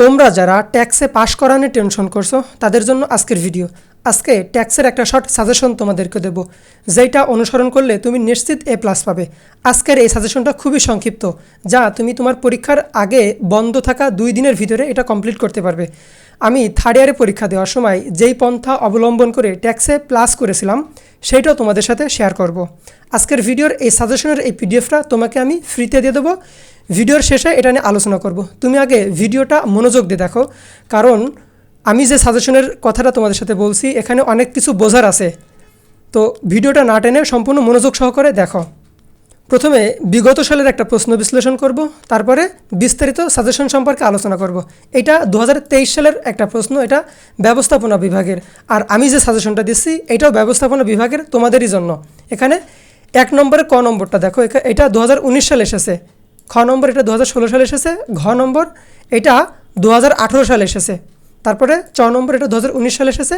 তোমরা যারা ট্যাক্সে পাশ করা নিয়ে টেনশন করছ, তাদের জন্য আজকের ভিডিও। আজকে ট্যাক্সের একটা শর্ট সাজেশন তোমাদেরকে দেব যেটা অনুসরণ করলে তুমি নিশ্চিত এ প্লাস পাবে। আজকের এই সাজেশনটা খুবই সংক্ষিপ্ত, যা তুমি তোমার পরীক্ষার আগে বন্ধ থাকা দুই দিনের ভিতরে এটা কমপ্লিট করতে পারবে। আমি থার্ড ইয়ারে পরীক্ষা দেওয়ার সময় যেই পন্থা অবলম্বন করে ট্যাক্সে প্লাস করেছিলাম, সেইটাও তোমাদের সাথে শেয়ার করব। আজকের ভিডিওর এই সাজেশনের এই পিডিএফটা তোমাকে আমি ফ্রিতে দিয়ে দেবো। ভিডিওর শেষে এটা নিয়ে আলোচনা করব। তুমি আগে ভিডিওটা মনোযোগ দিয়ে দেখো, কারণ আমি যে সাজেশনের কথাটা তোমাদের সাথে বলছি, এখানে অনেক কিছু বোঝার আছে। তো ভিডিওটা না টেনে সম্পূর্ণ মনোযোগ সহকারে দেখো। প্রথমে বিগত সালের একটা প্রশ্ন বিশ্লেষণ করব, তারপরে বিস্তারিত সাজেশন সম্পর্কে আলোচনা করব। এটা দু হাজার তেইশ সালের একটা প্রশ্ন, এটা ব্যবস্থাপনা বিভাগের। আর আমি যে সাজেশনটা দিচ্ছি, এটাও ব্যবস্থাপনা বিভাগের তোমাদেরই জন্য। এখানে এক নম্বরে ক নম্বরটা দেখো এটা দু হাজার উনিশ সালে এসেছে। খ নম্বর এটা দু হাজার ষোলো সালে এসেছে, ঘ নম্বর এটা দু হাজার আঠেরো সালে এসেছে। তারপরে চ নম্বর এটা দু হাজার উনিশ সালে এসেছে,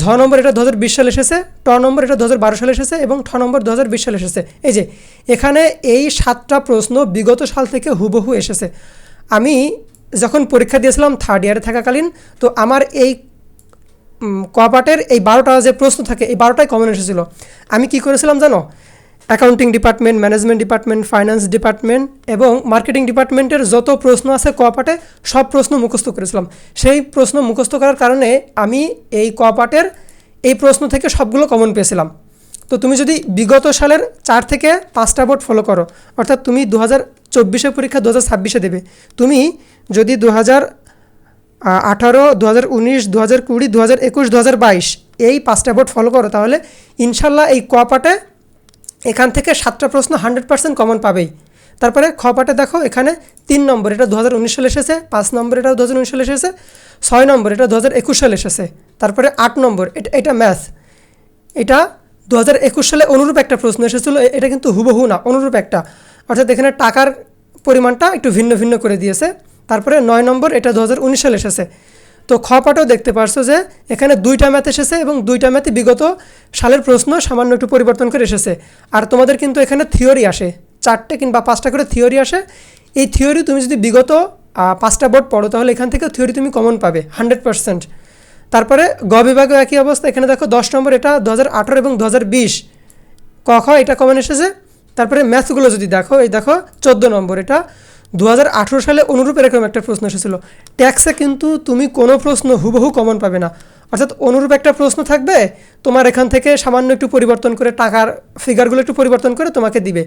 ঝ নম্বর এটা দু হাজার বিশ সালে এসেছে, ট নম্বর এটা দু হাজার বারো সালে এসেছে এবং ঠ নম্বর দু হাজার বিশ সালে এসেছে। এই যে, এখানে এই সাতটা প্রশ্ন বিগত সাল থেকে হুবহু এসেছে। আমি যখন পরীক্ষা দিয়েছিলাম থার্ড ইয়ারে থাকাকালীন, তো আমার এই কপাটের এই বারোটা যে প্রশ্ন থাকে, এই বারোটাই কমন এসেছিল। আমি কি করেছিলাম জানো? Accounting department management department finance department এবং মার্কেটিং ডিপার্টমেন্টের যত প্রশ্ন আছে কপাটে সব প্রশ্ন মুখস্থ করেছিলাম। সেই প্রশ্ন মুখস্থ করার কারণে আমি এই কপাটের এই প্রশ্ন থেকে সবগুলো কমন পেয়েছিলাম। তো তুমি যদি বিগত সালের চার থেকে পাঁচটা বোর্ড ফলো করো, অর্থাৎ তুমি দু হাজার চব্বিশে পরীক্ষা দু হাজার ছাব্বিশে দেবে। তুমি যদি দু হাজার আঠারো দু হাজার উনিশ দু হাজার কুড়ি দু হাজার একুশ দু হাজার বাইশ এই পাঁচটা বোর্ড ফলো করো, তাহলে ইনশাল্লাহ এই কপাটে এখান থেকে সাতটা প্রশ্ন হান্ড্রেড পার্সেন্ট কমন পাবেই। তারপরে খপাটে দেখো, এখানে তিন নম্বর, এটা দু হাজার উনিশ সালে এসেছে, পাঁচ নম্বর এটা দু হাজার সালে এসেছে, ছয় নম্বর, এটা দু হাজার একুশ সালে এসেছে, তারপরে আট নম্বর, এটা এটা ম্যাথ। এটা দু হাজার একুশ সালে অনুরূপ একটা প্রশ্ন এসেছিল এটা কিন্তু হুবহু না, অনুরূপ একটা। অর্থাৎ এখানে টাকার পরিমাণটা একটু ভিন্ন ভিন্ন করে দিয়েছে। তারপরে নয় নম্বর, এটা দু হাজার উনিশ সালে এসেছে। তো খপাটেও দেখতে পারছ যে এখানে দুইটা ম্যাথ এসেছে এবং দুইটা ম্যাথে বিগত সালের প্রশ্ন সামান্য একটু পরিবর্তন করে এসেছে। আর তোমাদের কিন্তু এখানে থিওরি আসে। চারটে কিংবা পাঁচটা করে থিওরি আসে। এই থিওরি তুমি যদি বিগত পাঁচটা বোর্ড পড়ো, তাহলে এখান থেকে থিওরি তুমি কমন পাবে, হান্ড্রেড পার্সেন্ট। তারপরে গ বিভাগেও একই অবস্থা। এখানে দেখো দশ নম্বর, এটা দু হাজার আঠারো এবং দু হাজার বিশ। ক, খ, এটা কমন এসেছে। তারপরে ম্যাথগুলো যদি দেখো, এই দেখো, চোদ্দ নম্বর, এটা দু হাজার আঠেরো সালে অনুরূপ এরকম একটা প্রশ্ন এসেছিল। ট্যাক্সে কিন্তু তুমি কোনো প্রশ্ন হুবহু কমন পাবে না। অর্থাৎ অনুরূপ একটা প্রশ্ন থাকবে, তোমার এখান থেকে সামান্য একটু পরিবর্তন করে টাকার ফিগারগুলো একটু পরিবর্তন করে তোমাকে দিবে।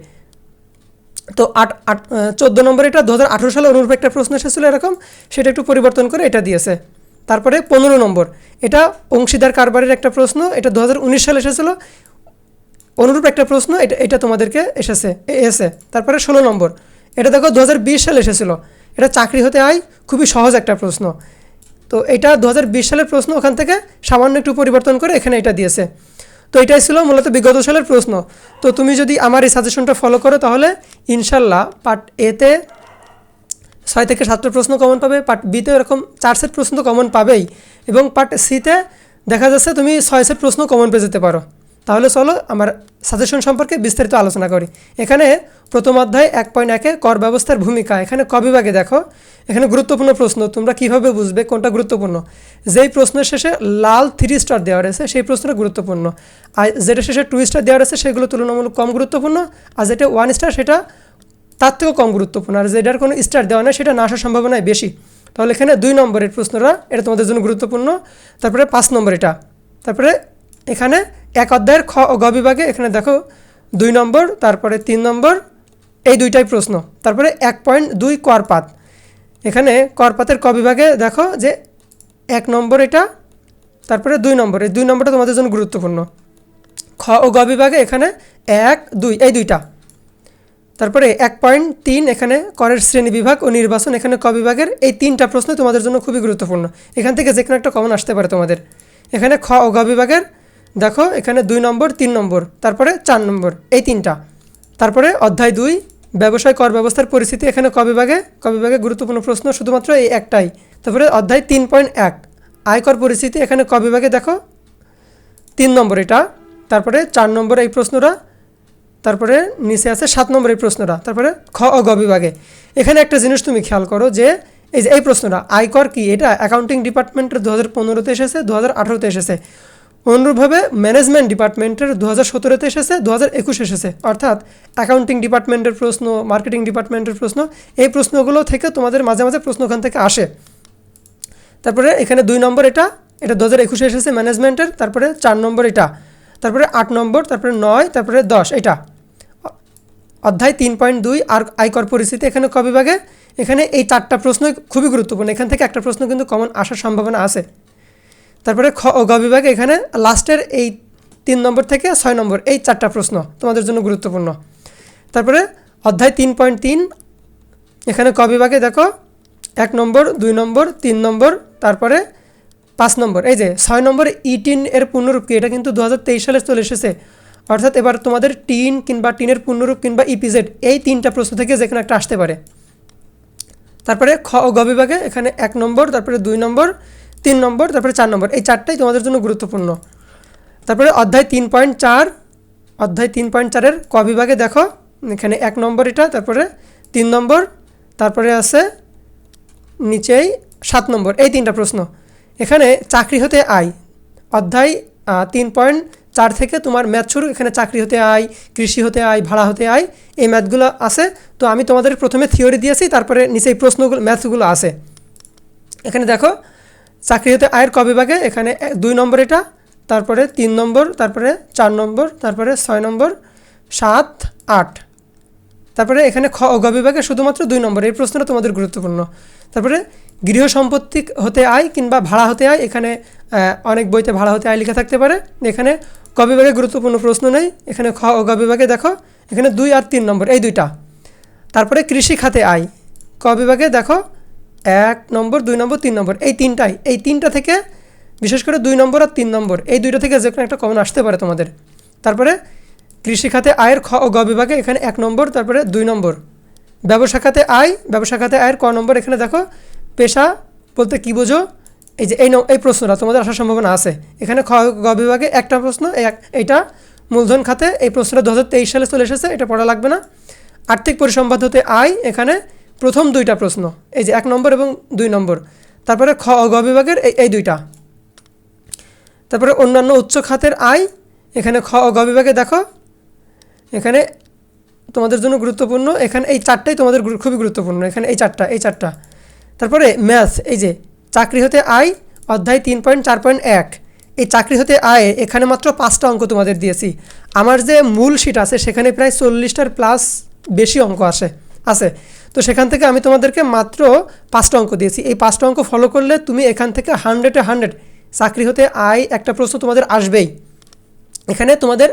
তো আট আট চোদ্দ নম্বর এটা দু হাজার আঠেরো সালে অনুরূপ একটা প্রশ্ন এসেছিল এরকম, সেটা একটু পরিবর্তন করে এটা দিয়েছে। তারপরে পনেরো নম্বর, এটা অংশীদার কারবারের একটা প্রশ্ন, এটা দু হাজার উনিশ সালে এসেছিল। অনুরূপ একটা প্রশ্ন, এটা এটা তোমাদেরকে এসেছে এসে তারপরে ষোলো নম্বর এটা দেখো দু হাজার বিশ সালে এসেছিল। এটা চাকরি হতে আয় খুবই সহজ একটা প্রশ্ন। তো এটা দু হাজার বিশ সালের প্রশ্ন ওখান থেকে সামান্য একটু পরিবর্তন করে এখানে এটা দিয়েছে। তো এটাই ছিল মূলত বিগত সালের প্রশ্ন। তো তুমি যদি আমার এই সাজেশনটা ফলো করো তাহলে ইনশাল্লাহ পার্ট এতে ছয় থেকে সাতটা প্রশ্ন কমন পাবে পার্ট বিতে এরকম চার সেট প্রশ্ন তো কমন পাবেই। এবং পার্ট সিতে দেখা যাচ্ছে তুমি ছয় সেট প্রশ্ন কমন পেয়ে যেতে পারো। তাহলে চলো আমার সাজেশন সম্পর্কে বিস্তারিত আলোচনা করি। এখানে প্রথম অধ্যায় এক পয়েন্ট একে কর ব্যবস্থার ভূমিকা। এখানে কবিভাগে দেখো, এখানে গুরুত্বপূর্ণ প্রশ্ন, তোমরা কীভাবে বুঝবে কোনটা গুরুত্বপূর্ণ? যেই প্রশ্নের শেষে লাল থ্রি স্টার দেওয়া রয়েছে, সেই প্রশ্নটা গুরুত্বপূর্ণ। আর যেটা শেষে টু স্টার দেওয়া রয়েছে, সেগুলো তুলনামূলক কম গুরুত্বপূর্ণ। আর যেটা ওয়ান স্টার সেটা তার থেকেও কম গুরুত্বপূর্ণ। আর যেটার কোনো স্টার দেওয়া নেই, সেটা না আসার সম্ভাবনায় বেশি। তাহলে এখানে দুই নম্বরের প্রশ্নটা, এটা তোমাদের জন্য গুরুত্বপূর্ণ। তারপরে পাঁচ নম্বর এটা। তারপরে এখানে এক অধ্যায়ের খ গ বিভাগে এখানে দেখো দুই নম্বর, তারপরে তিন নম্বর, এই দুইটাই প্রশ্ন। তারপরে এক পয়েন্ট দুই করপাত। এখানে করপাতের ক বিভাগে দেখো যে এক নম্বর এটা, তারপরে দুই নম্বর। এই দুই নম্বরটা তোমাদের জন্য গুরুত্বপূর্ণ। খ ও গ বিভাগে এখানে এক, দুই, এই দুইটা। তারপরে এক পয়েন্ট তিন এখানে করের শ্রেণি বিভাগ ও নির্বাচন এখানে ক বিভাগের এই তিনটা প্রশ্ন তোমাদের জন্য খুবই গুরুত্বপূর্ণ। এখান থেকে যে কোনো একটা কমন আসতে পারে তোমাদের। এখানে খ ও গ বিভাগের দেখো, এখানে দুই নম্বর, তিন নম্বর, তারপরে চার নম্বর, এই তিনটা। তারপরে অধ্যায় দুই, ব্যবসায় কর ব্যবস্থার পরিস্থিতি এখানে ক বিভাগে? ক বিভাগে গুরুত্বপূর্ণ প্রশ্ন শুধুমাত্র এই একটাই। তারপরে অধ্যায় তিন পয়েন্ট এক, আয়কর পরিস্থিতি এখানে ক বিভাগে দেখো? তিন নম্বর এটা। তারপরে চার নম্বর এই প্রশ্নটা। তারপরে নিচে আছে সাত নম্বর এই প্রশ্নটা। তারপরে খ ও গ বিভাগে। এখানে একটা জিনিস তুমি খেয়াল করো যে, এই যে এই প্রশ্নটা, আয়কর কি? এটা অ্যাকাউন্টিং ডিপার্টমেন্টের দু হাজার পনেরোতে এসেছে দু হাজার আঠারোতে এসেছে। অনুরূপভাবে ম্যানেজমেন্ট ডিপার্টমেন্টের দু হাজার সতেরোতে এসেছে দু হাজার একুশ এসেছে। অর্থাৎ অ্যাকাউন্টিং ডিপার্টমেন্টের প্রশ্ন, মার্কেটিং ডিপার্টমেন্টের প্রশ্ন, এই প্রশ্নগুলো থেকে তোমাদের মাঝে মাঝে প্রশ্ন ওখান থেকে আসে। তারপরে এখানে দুই নম্বর এটা এটা দু হাজার একুশে এসেছে ম্যানেজমেন্টের, তারপরে চার নম্বর এটা, তারপরে আট নম্বর, তারপরে নয়, তারপরে দশ, এটা। অধ্যায় তিন পয়েন্ট দুই, আর আয়কর পরিস্থিতি এখানে কবিভাগে এখানে এই চারটা প্রশ্ন খুবই গুরুত্বপূর্ণ। এখান থেকে একটা প্রশ্ন কিন্তু কমন আসার সম্ভাবনা আছে। তারপরে খ ও গ বিভাগে এখানে লাস্টের এই তিন নম্বর থেকে ছয় নম্বর, এই চারটা প্রশ্ন তোমাদের জন্য গুরুত্বপূর্ণ। তারপরে অধ্যায় তিন পয়েন্ট তিন, এখানে ক বিভাগে দেখো এক নম্বর, দুই নম্বর, তিন নম্বর, তারপরে পাঁচ নম্বর, এই যে ছয় নম্বর ই টিন এর পূর্ণরূপ কি? এটা কিন্তু দু হাজার তেইশ সালে চলে এসেছে। অর্থাৎ এবার তোমাদের টিন কিংবা টিনের পূর্ণরূপ কিংবা ইপিজেড, এই তিনটা প্রশ্ন থেকে যেখানে একটা আসতে পারে। তারপরে খ ও গ বিভাগে এখানে এক নম্বর, তারপরে দুই নম্বর তিন নম্বর, তারপরে চার নম্বর। এই চারটাই তোমাদের জন্য গুরুত্বপূর্ণ। তারপরে অধ্যায় তিন পয়েন্ট চার, অধ্যায় তিন পয়েন্ট চারের ক বিভাগে দেখো, এখানে এক নম্বর এটা, তারপরে তিন নম্বর, তারপরে আছে নিচেই সাত নম্বর। এই তিনটা প্রশ্ন। এখানে চাকরি হতে আয়। অধ্যায় তিন পয়েন্ট চার থেকে তোমার ম্যাথ শুরু, এখানে চাকরি হতে আয়, কৃষি হতে আয়, ভাড়া হতে আয়, এই ম্যাথগুলো আছে। তো আমি তোমাদের প্রথমে থিওরি দিয়েছি, তারপরে নিচে এই প্রশ্নগুলো, ম্যাথগুলো আছে। এখানে দেখো চাকরি হতে আয়ের ক বিভাগে? এখানে দুই নম্বর এটা, তারপরে তিন নম্বর, তারপরে চার নম্বর, তারপরে ছয় নম্বর, সাত, আট। তারপরে এখানে খ গ বিভাগে শুধুমাত্র দুই নম্বর, এই প্রশ্নটা তোমাদের গুরুত্বপূর্ণ। তারপরে গৃহ সম্পত্তি হতে আয় কিংবা ভাড়া হতে আয়, এখানে অনেক বইতে ভাড়া হতে আয় লেখা থাকতে পারে। এখানে ক বিভাগে গুরুত্বপূর্ণ প্রশ্ন নেই, এখানে খ গ বিভাগে দেখো, এখানে দুই আর তিন নম্বর, এই দুইটা। তারপরে কৃষি খাতে আয়, ক বিভাগে দেখো এক নম্বর, দুই নম্বর, তিন নম্বর, এই তিনটাই, এই তিনটা থেকে, বিশেষ করে দুই নম্বর আর তিন নম্বর, এই দুইটা থেকে যে কোনো একটা কমন আসতে পারে তোমাদের। তারপরে, কৃষি খাতে আয়ের খ ও গ বিভাগে এখানে এক নম্বর, তারপরে দুই নম্বর। ব্যবসা খাতে আয়, ব্যবসা খাতে আয়ের ক নম্বর, এখানে দেখো, পেশা বলতে কী বোঝো? এই যে এই এই প্রশ্নটা তোমাদের আসার সম্ভাবনা আছে। এখানে খ গ বিভাগে একটা প্রশ্ন এক, এইটা মূলধন খাতে, এই প্রশ্নটা দু হাজার তেইশ সালে চলে এসেছে, এটা পড়া লাগবে না। আর্থিক পরিসম্বাদ হতে আয়, এখানে প্রথম দুইটা প্রশ্ন, এই যে এক নম্বর এবং দুই নম্বর। তারপরে খ গ বিভাগের এই এই দুইটা। তারপরে অন্যান্য উচ্চ খাতের আয়, এখানে খ গ বিভাগে দেখো, এখানে তোমাদের জন্য গুরুত্বপূর্ণ, এখানে এই চারটাই তোমাদের খুবই গুরুত্বপূর্ণ, এখানে এই চারটা এই চারটা। তারপরে ম্যাথ, এই যে চাকরি হতে আয়, অধ্যায় তিন পয়েন্ট চার পয়েন্ট এক। এই চাকরি হতে আয়, এখানে মাত্র পাঁচটা অঙ্ক তোমাদের দিয়েছি। আমার যে মূল শিট আছে, সেখানে প্রায় চল্লিশটার প্লাস বেশি অঙ্ক আসে, আছে। তো সেখান থেকে আমি তোমাদেরকে মাত্র পাঁচটা অঙ্ক দিয়েছি। এই পাঁচটা অঙ্ক ফলো করলে তুমি এখান থেকে হান্ড্রেডে হান্ড্রেড চাকরি হতে আয় একটা প্রশ্ন তোমাদের আসবেই। এখানে তোমাদের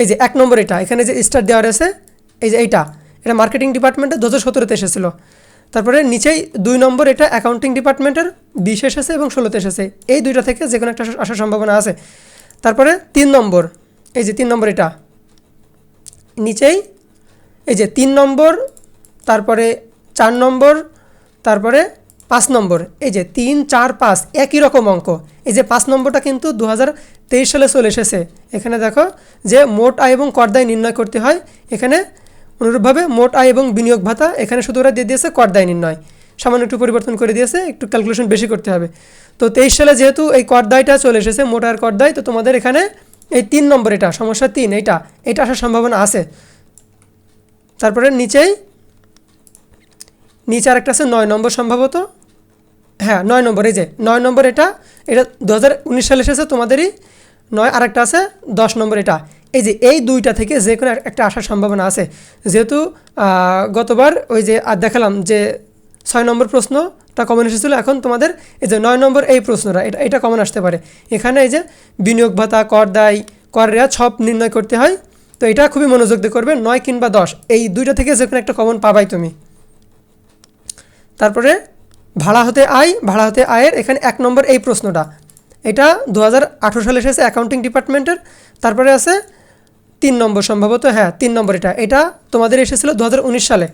এই যে এক নম্বর এটা, এখানে যে স্টার দেওয়া রয়েছে, এই যে এইটা, এটা মার্কেটিং ডিপার্টমেন্টে দু হাজার সতেরোতে এসেছিল। তারপরে নিচেই দুই নম্বর এটা অ্যাকাউন্টিং ডিপার্টমেন্টের বিশ এসেছে এবং ষোলোতে এসেছে। এই দুইটা থেকে যে কোনো একটা আসার সম্ভাবনা আছে। তারপরে তিন নম্বর, এই যে তিন নম্বর এটা, নিচেই এই যে তিন নম্বর তারপরে চার নম্বর, তারপরে পাঁচ নম্বর। এই যে তিন, চার, পাঁচ, একই রকম অঙ্ক। এই যে পাঁচ নম্বরটা কিন্তু দু তেইশ সালে চলে এসেছে। এখানে দেখো যে মোট আয় এবং করদায় নির্ণয় করতে হয়। এখানে অনুরূপভাবে মোট আয় এবং বিনিয়োগ ভাতা এখানে শুধু ওরা দিয়ে দিয়েছে করদায় নির্ণয়। সামান্য একটু পরিবর্তন করে দিয়েছে, একটু ক্যালকুলেশন বেশি করতে হবে। তো তেইশ সালে যেহেতু এই করদায়টা চলে এসেছে, মোট আয়ের করদায় তো তোমাদের এখানে এই তিন নম্বর এটা, সমস্যা তিন, এইটা এটা আসার সম্ভাবনা আছে। তারপরে নিচেই নিচে আরেকটা আছে, নয় নম্বর সম্ভবত। হ্যাঁ নয় নম্বর, এই যে, নয় নম্বর এটা এটা দু হাজার উনিশ সালে এসেছে, তোমাদেরই নয়, আরেকটা আছে, দশ নম্বর এটা। এই যে, এই দুইটা থেকে যে কোনো একটা আসার সম্ভাবনা আছে। যেহেতু গতবার ওই যে, আর দেখালাম যে, ছয় নম্বর প্রশ্নটা কমন এসেছিল, এখন তোমাদের এই যে, নয় নম্বর এই প্রশ্নটা, এটা এটা কমন আসতে পারে। এখানে এই যে, বিনিয়োগ ভাতা, কর দায়, কর রেয়াত সব নির্ণয় করতে হয়। তো এটা খুবই মনোযোগ দিয়ে করবে, নয় কিংবা দশ, এই দুইটা থেকে যে কোনো একটা কমন পাবাই তুমি। তারপরে ভাড়া হতে আয়, ভাড়া হতে আয়ের, এখানে এক নম্বর এই প্রশ্নটা। এটা দু হাজার আঠেরো সালে এসেছে অ্যাকাউন্টিং ডিপার্টমেন্টের, তারপরে আছে তিন নম্বর সম্ভবত হ্যাঁ তিন নম্বর এটা। এটা তোমাদের এসেছিল দু সালে।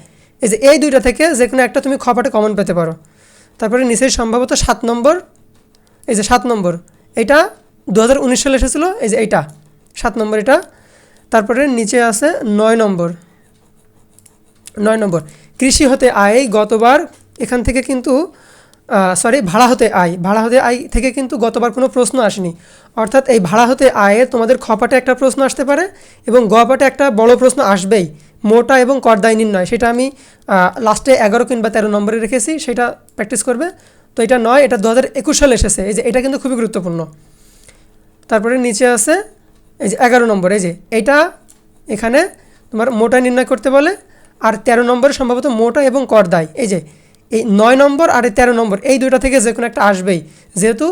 এই যে এই দুইটা থেকে যে কোনো একটা তুমি খপাটে কমন পেতে পারো। তারপরে নিচের সম্ভবত সাত নম্বর, এই যে সাত নম্বর, এটা দু হাজার উনিশ সালে এসেছিল, এই যে এইটা, সাত নম্বর এটা। তারপরে নিচে আছে নয় নম্বর নয় নম্বর, কৃষি হতে আয় গতবার এখান থেকে কিন্তু সরি ভাড়া হতে আয়। ভাড়া হতে আয় থেকে কিন্তু গতবার কোনো প্রশ্ন আসেনি। অর্থাৎ এই ভাড়া হতে আয়ে তোমাদের খপাটে একটা প্রশ্ন আসতে পারে এবং গপাটে একটা বড় প্রশ্ন আসবেই। মোটা এবং করদায় নির্ণয় সেটা আমি লাস্টে এগারো কিংবা তেরো নম্বরে রেখেছি, সেটা প্র্যাকটিস করবে। তো এটা নয়, এটা দু হাজার একুশ সালে এসেছে। এই যে, এটা কিন্তু খুবই গুরুত্বপূর্ণ। তারপরে নিচে আছে, এই যে, এগারো নম্বর। এই যে এইটা এখানে তোমার মোটা নির্ণয় করতে বলে, আর তেরো নম্বরে সম্ভবত মোটা এবং করদায় এই যে এই নয় নম্বর আর এই তেরো নম্বর, এই দুইটা থেকে যে কোনো একটা আসবেই। যেহেতু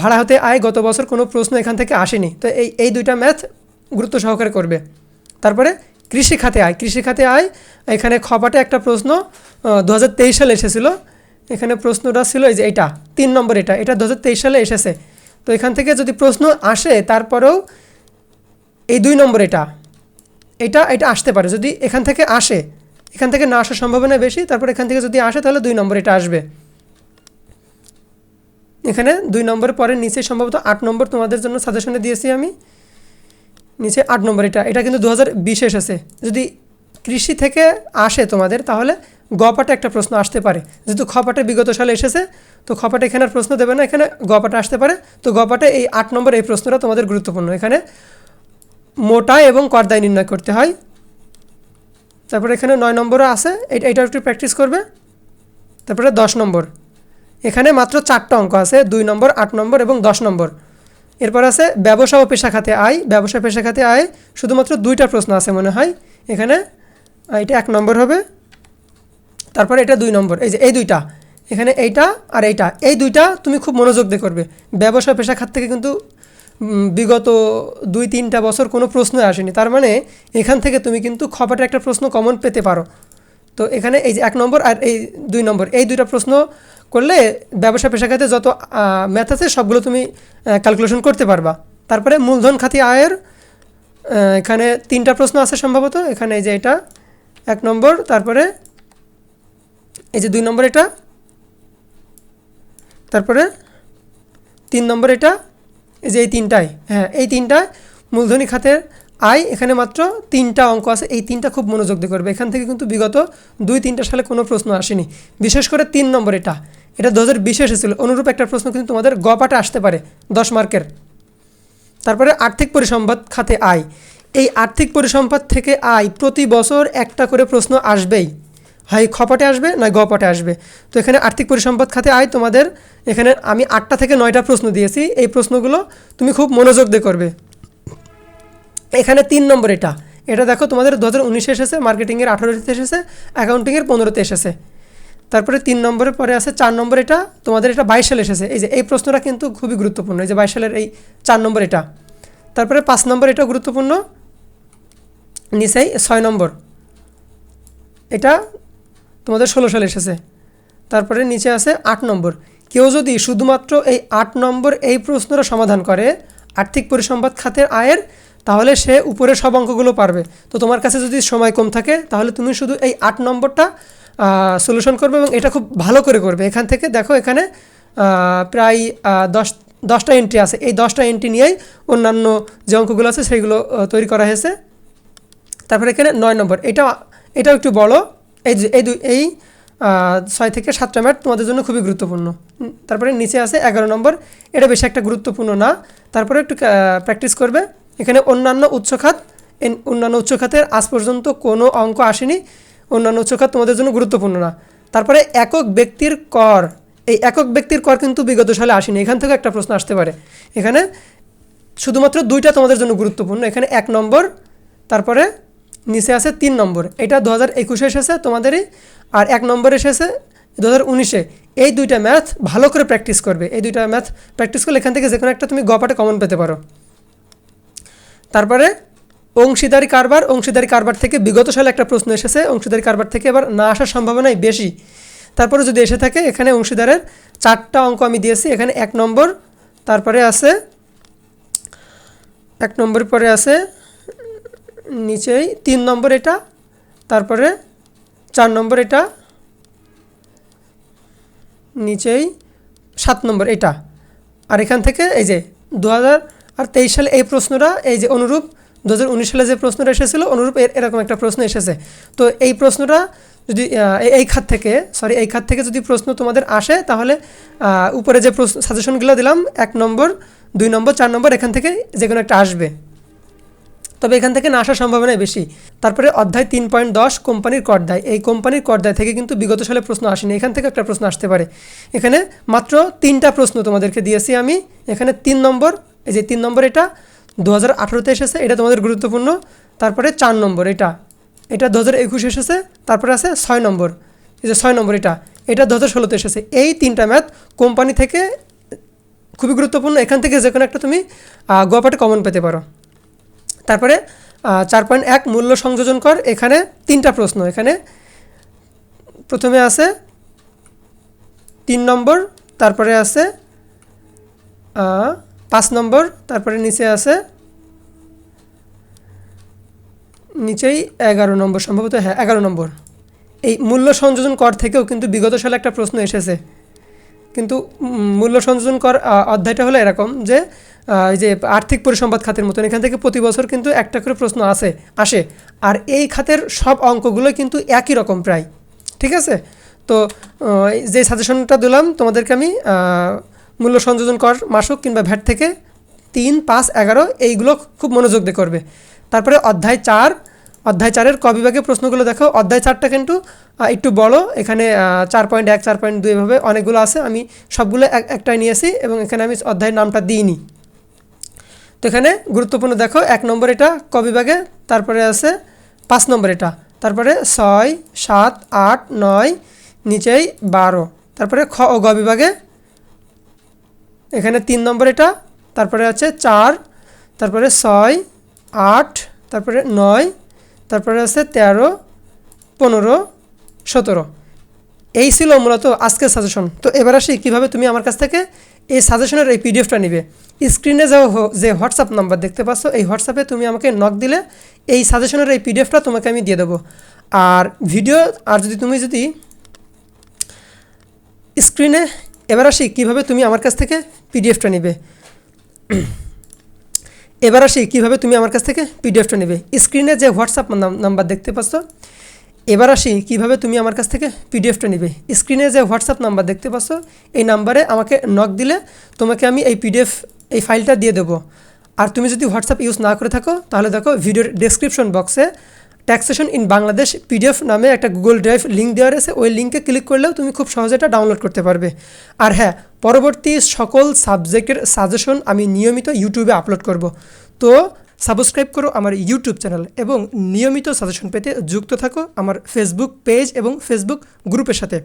ভাড়া হতে আয় গত বছর কোনো প্রশ্ন এখান থেকে আসেনি, তো এই এই দুইটা ম্যাথ গুরুত্ব সহকারে করবে। তারপরে কৃষি খাতে আয়। কৃষি খাতে আয়, এখানে খপাটে একটা প্রশ্ন দু হাজার তেইশ সালে এসেছিল। এখানে প্রশ্নটা ছিল এই যে এটা তিন নম্বর এটা এটা দু হাজার তেইশ সালে এসেছে। তো এখান থেকে যদি প্রশ্ন আসে, তারপরেও এই দুই নম্বর এটা এটা এটা আসতে পারে। যদি এখান থেকে আসে এখান থেকে না আসার সম্ভাবনা বেশি, তারপর এখান থেকে যদি আসে তাহলে দুই নম্বর এটা আসবে। এখানে দুই নম্বর পরে নিচে সম্ভবত আট নম্বর তোমাদের জন্য সাজেশনে দিয়েছি আমি। নিচে আট নম্বর এটা এটা কিন্তু দু হাজার বিশে এসেছে। যদি কৃষি থেকে আসে তোমাদের, তাহলে গপাটে একটা প্রশ্ন আসতে পারে। যেহেতু খপাটে বিগত সালে এসেছে, তো খপাটে এখানে আর প্রশ্ন দেবে না, এখানে গপাটা আসতে পারে। তো গপাটে এই আট নম্বর এই প্রশ্নটা তোমাদের গুরুত্বপূর্ণ। এখানে মোটা এবং করদায় নির্ণয় করতে হয়। তারপরে এখানে নয় নম্বরও আছে। এটা একটু প্র্যাকটিস করবে। তারপরে দশ নম্বর। এখানে মাত্র চারটা অঙ্ক আছে। দুই নম্বর, আট নম্বর এবং দশ নম্বর। এরপর আছে ব্যবসা ও পেশা খাতে আয়। ব্যবসা পেশা খাতে আয় শুধুমাত্র দুইটা প্রশ্ন আছে মনে হয়। এখানে এটা এক নম্বর হবে। তারপরে এটা দুই নম্বর। এই যে এই দুইটা। এখানে এইটা আর এইটা। এই দুইটা তুমি খুব মনোযোগ দিয়ে করবে। ব্যবসা পেশা খাত থেকে কিন্তু বিগত দুই তিনটা বছর কোনো প্রশ্ন আসেনি। তার মানে এখান থেকে তুমি কিন্তু খপাটে একটা প্রশ্ন কমন পেতে পারো। তো এখানে এই যে এক নম্বর আর এই দুই নম্বর, এই দুইটা প্রশ্ন করলে ব্যবসা পেশা খাতে যত ম্যাথ আছে সবগুলো তুমি ক্যালকুলেশন করতে পারবা। তারপরে মূলধন খাতি আয়ের এখানে তিনটা প্রশ্ন আছে সম্ভবত। এখানে এই যে এটা, এক নম্বর, তারপরে এই যে দুই নম্বর এটা, তারপরে তিন নম্বর এটা এই যে এই তিনটায় হ্যাঁ এই তিনটায় মূলধনী খাতের আয়, এখানে মাত্র তিনটা অঙ্ক আছে, এই তিনটা খুব মনোযোগ দিয়ে করবে। এখান থেকে কিন্তু বিগত দুই তিনটা সালে কোনো প্রশ্ন আসেনি। বিশেষ করে তিন নম্বর এটা এটা দু হাজার বিশে এসেছিল, অনুরূপ একটা প্রশ্ন কিন্তু তোমাদের গপাটা আসতে পারে, দশ মার্কের। তারপরে আর্থিক পরিসম্পদ খাতে আয়, এই আর্থিক পরিসম্পদ থেকে আয় প্রতি বছর একটা করে প্রশ্ন আসবেই। হয় খপাটে আসবে নয় গপাটে আসবে। তো এখানে আর্থিক পরিসম্পদ খাতে আয় তোমাদের। এখানে আমি আটটা থেকে নয়টা প্রশ্ন দিয়েছি। এই প্রশ্নগুলো তুমি খুব মনোযোগ দিয়ে করবে। এখানে তিন নম্বর এটা। এটা দেখো তোমাদের দু হাজার উনিশে এসেছে, মার্কেটিংয়ের আঠারোতে এসেছে, অ্যাকাউন্টিংয়ের পনেরোতে এসেছে। তারপরে তিন নম্বরের পরে আছে চার নম্বর এটা, তোমাদের এটা বাইশ সালে এসেছে। এই যে এই প্রশ্নটা কিন্তু খুবই গুরুত্বপূর্ণ, এই যে বাইশ সালের এই চার নম্বর এটা। তারপরে পাঁচ নম্বর এটা গুরুত্বপূর্ণ। নিচেই ছয় নম্বর। এটা তোমাদের ষোলো সালে এসেছে। তারপরে নিচে আছে আট নম্বর। কেউ যদি শুধুমাত্র এই আট নম্বর এই প্রশ্নটা সমাধান করে আর্থিক পরিসম্পদ খাতের আয়ের, তাহলে সে উপরে সব অঙ্কগুলো পারবে। তো তোমার কাছে যদি সময় কম থাকে, তাহলে তুমি শুধু এই আট নম্বরটা সলিউশন করবে এবং এটা খুব ভালো করে করবে। এখান থেকে দেখো এখানে প্রায় দশ, দশটা এন্ট্রি আছে। এই দশটা এন্ট্রি নিয়েই অন্যান্য যে অঙ্কগুলো আছে সেইগুলো তৈরি করা হয়েছে। তারপরে এখানে নয় নম্বর। এটা এটাও একটু বড়। এই এই দুই এই ছয় থেকে সাতটা ম্যাট তোমাদের জন্য খুবই গুরুত্বপূর্ণ। তারপরে নিচে আছে এগারো নম্বর। এটা বেশি একটা গুরুত্বপূর্ণ না। তারপরে একটু প্র্যাকটিস করবে। এখানে অন্যান্য উচ্চখাত অন্যান্য উচ্চখাতের আজ পর্যন্ত কোনো অঙ্ক আসেনি। অন্যান্য উচ্চখাত তোমাদের জন্য গুরুত্বপূর্ণ না। তারপরে একক ব্যক্তির কর। এই একক ব্যক্তির কর কিন্তু বিগত সালে আসেনি। এখান থেকে একটা প্রশ্ন আসতে পারে। এখানে শুধুমাত্র দুইটা তোমাদের জন্য গুরুত্বপূর্ণ। এখানে এক নম্বর, তারপরে নিচে আছে তিন নম্বর। এটা দু হাজার একুশে এসেছে তোমাদেরই, আর এক নম্বর এসেছে দু হাজার উনিশে। এই দুইটা ম্যাথ ভালো করে প্র্যাকটিস করবে। এই দুইটা ম্যাথ প্র্যাকটিস করলে এখান থেকে যে কোনো একটা তুমি গপাটে কমন পেতে পারো। তারপরে, অংশীদারি কারবার। অংশীদারি কারবার থেকে বিগত সালে একটা প্রশ্ন এসেছে। অংশীদারি কারবার থেকে এবার না আসার সম্ভাবনাই বেশি। তারপরে যদি এসে থাকে, এখানে অংশীদারের চারটা অঙ্ক আমি দিয়েছি। এখানে এক নম্বর, তারপরে আছে, এক নম্বর পরে আছে নিচেই তিন নম্বর এটা, তারপরে চার নম্বর এটা, নিচেই সাত নম্বর এটা। আর এখান থেকে এই যে দু হাজার আর তেইশ সালে এই প্রশ্নটা, এই যে অনুরূপ দু হাজার উনিশ সালে যে প্রশ্নটা এসেছিল, অনুরূপ এর এরকম একটা প্রশ্ন এসেছে। তো এই প্রশ্নটা যদি এই- খাত থেকে সরি এই খাত থেকে যদি প্রশ্ন তোমাদের আসে, তাহলে উপরে যে প্রশ্ন সাজেশনগুলো দিলাম, এক নম্বর, দুই নম্বর, চার নম্বর, এখান থেকে যে কোনো একটা আসবে। তবে এখান থেকে না আসার সম্ভাবনাই বেশি। তারপরে অধ্যায় তিন পয়েন্ট দশ কোম্পানির করদায় এই কোম্পানির করদায় থেকে কিন্তু বিগত সালে প্রশ্ন আসেনি। এখান থেকে একটা প্রশ্ন আসতে পারে। এখানে মাত্র তিনটা প্রশ্ন তোমাদেরকে দিয়েছি আমি। এখানে তিন নম্বর, এই যে তিন নম্বর এটা দু হাজার আঠারোতে এসেছে, এটা তোমাদের গুরুত্বপূর্ণ। তারপরে চার নম্বর এটা। এটা দু হাজার একুশে এসেছে, তারপরে আছে ছয় নম্বর। এই যে ছয় নম্বর এটা। এটা দু হাজার ষোলোতে এসেছে। এই তিনটা ম্যাথ কোম্পানি থেকে খুবই গুরুত্বপূর্ণ। এখান থেকে যে কোনো একটা তুমি গোয়াপাটে কমন পেতে পারো। তারপরে চার পয়েন্ট এক মূল্য সংযোজন কর। এখানে তিনটা প্রশ্ন। এখানে প্রথমে আছে তিন নম্বর, তারপরে আছে পাঁচ নম্বর, তারপরে নিচে আছে নিচেই এগারো নম্বর, সম্ভবত হ্যাঁ এগারো নম্বর। এই মূল্য সংযোজন কর থেকেও কিন্তু বিগত সালে একটা প্রশ্ন এসেছে। কিন্তু মূল্য সংযোজন কর অধ্যায়টা হলো এরকম যে এই যে আর্থিক পরিসম্পদ খাতের মতন, এখান থেকে প্রতি বছর কিন্তু একটা করে প্রশ্ন আসে আসে। আর এই খাতের সব অঙ্কগুলো কিন্তু একই রকম প্রায়, ঠিক আছে? তো যে সাজেশনটা দিলাম, তোমাদেরকে আমি মূল্য সংযোজন কর মাসুক কিংবা ভ্যাট থেকে তিন, পাঁচ, এগারো, এইগুলো খুব মনোযোগ দিয়ে করবে। তারপরে অধ্যায় চার, অধ্যায় চারের ক বিভাগে প্রশ্নগুলো দেখো। অধ্যায় চারটা কিন্তু একটু বড়, এখানে চার পয়েন্ট এক, চার পয়েন্ট দুই এভাবে অনেকগুলো আছে। আমি সবগুলো এক, একটাই নিয়েছি এবং এখানে আমি অধ্যায়ের নামটা দিইনি। তো এখানে গুরুত্বপূর্ণ দেখো, এক নম্বর এটা ক বিভাগে, তারপরে আছে পাঁচ নম্বর এটা। তারপরে ছয়, সাত, আট, নয়, নিচেই বারো। তারপরে খ ও গ বিভাগে, এখানে তিন নম্বর এটা, তারপরে আছে চার, তারপরে ছয়, আট, তারপরে নয়, তারপরে আছে তেরো, পনেরো, সতেরো। এই ছিল মূলত আজকের সাজেশন তো এবার আসি কীভাবে তুমি আমার কাছ থেকে এই সাজেশনের এই পিডিএফটা নিবে। স্ক্রিনে যে যে হোয়াটসঅ্যাপ নাম্বার দেখতে পাচ্ছ, এই হোয়াটসঅ্যাপে তুমি আমাকে নক দিলে এই সাজেশনের এই পিডিএফটা তোমাকে আমি দিয়ে দেবো। আর ভিডিও আর যদি তুমি যদি স্ক্রিনে এবার আসি, কীভাবে তুমি আমার কাছ থেকে পিডিএফটা নেবে। এবার আসি, কীভাবে তুমি আমার কাছ থেকে পিডিএফটা নেবে। স্ক্রিনে যে হোয়াটসঅ্যাপ নাম্বার দেখতে পাচ্ছ এবার আসি, কীভাবে তুমি আমার কাছ থেকে পিডিএফটা নেবে? স্ক্রিনে যে হোয়াটসঅ্যাপ নাম্বার দেখতে পাচ্ছ, এই নাম্বারে আমাকে নক দিলে তোমাকে আমি এই পিডিএফ এই ফাইলটা দিয়ে দেবো। আর তুমি যদি হোয়াটসঅ্যাপ ইউজ না করে থাকো, তাহলে দেখো ভিডিওর ডেসক্রিপশন বক্সে ট্যাক্সেশন ইন বাংলাদেশ পিডিএফ নামে একটা গুগল ড্রাইভ লিঙ্ক দেওয়া রয়েছে, ওই লিঙ্কে ক্লিক করলেও তুমি খুব সহজে এটা ডাউনলোড করতে পারবে। আর হ্যাঁ পরবর্তী সকল সাবজেক্টের সাজেশন আমি নিয়মিত ইউটিউবে আপলোড করব। তো সাবস্ক্রাইব করো আমার ইউটিউব চ্যানেল এবং নিয়মিত সাজেশন পেতে যুক্ত থাকো আমার ফেসবুক পেজ এবং ফেসবুক গ্রুপের সাথে।